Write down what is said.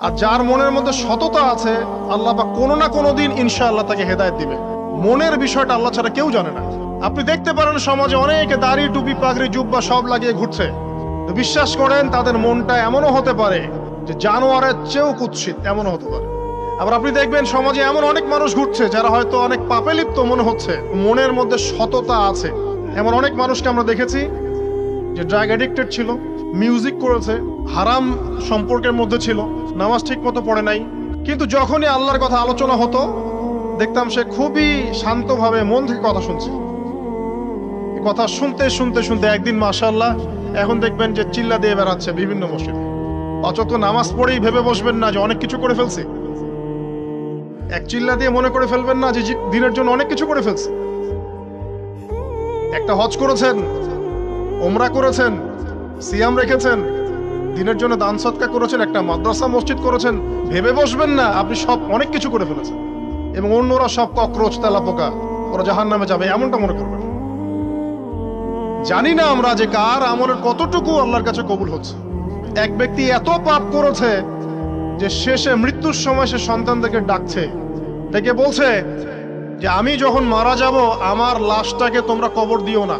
আর যার মনের মধ্যে সততা আছে, আল্লাহ বা কোনো না কোনো দিন ইনশাআল্লাহ তাকে হেদায়েত দিবে। মনের বিষয়টা আল্লাহ ছাড়া কেউ জানে না। আপনি দেখতে পারেন সমাজে অনেকে দাড়ি, টুপি, পাগড়ি, জুব্বা সব লাগিয়ে ঘুরছে। তো বিশ্বাস করেন, তাদের মনটা এমনও হতে পারে যে জানোয়ারের চেয়েও কুৎসিত, এমনও হতে পারে। আবার আপনি দেখবেন সমাজে এমন অনেক মানুষ ঘুরছে, যারা হয়তো অনেক পাপে লিপ্ত মনে হচ্ছে। মনের মধ্যে সততা আছে। এমন অনেক মানুষকে আমরা দেখেছি যে ড্রাগ অ্যাডিক্টেড ছিল মিউজিক করেছে, হারাম সম্পর্কের মধ্যে ছিল। নামাজ ঠিক মতো পড়ে নাই। কিন্তু যখনই আল্লাহর কথা আলোচনা হতো, দেখতাম সে খুবই শান্তভাবে মন থেকে কথা শুনছে। কথা শুনতে শুনতে শুনতে একদিন মাশাল্লাহ এখন দেখবেন যে চিল্লা দিয়ে বেড়াচ্ছে বিভিন্ন মসজিদে। অচত নামাজ পড়েই ভেবে বসবেন না যে অনেক কিছু করে ফেলছে। এক চিল্লা দিয়ে মনে করে ফেলবেন না যে দিনের জন্য অনেক কিছু করে ফেলছে। একটা হজ করেছেন ওমরা করেছেন, সিয়াম রেখেছেন দিনের জন্য দান সৎকা করেছেন, একটা মাদ্রাসা মসজিদ করেছেন, ভেবে বসবেন না, আপনি সব অনেক কিছু করে ফেলেছেন। এবং অন্যরা সব ককরোচ তেলা পোকা ওরা জাহান নামে যাবে, এমনটা মনে করবেন। জানি না আমরা যে কার আমলের কতটুকু আল্লাহর কাছে কবুল হচ্ছে। এক ব্যক্তি এত পাপ করেছে যে শেষে মৃত্যুর সময় সে সন্তানদেরকে ডাকছে, ডেকে বলছে যে, আমি যখন মারা যাব, আমার লাশটাকে তোমরা কবর দিও না।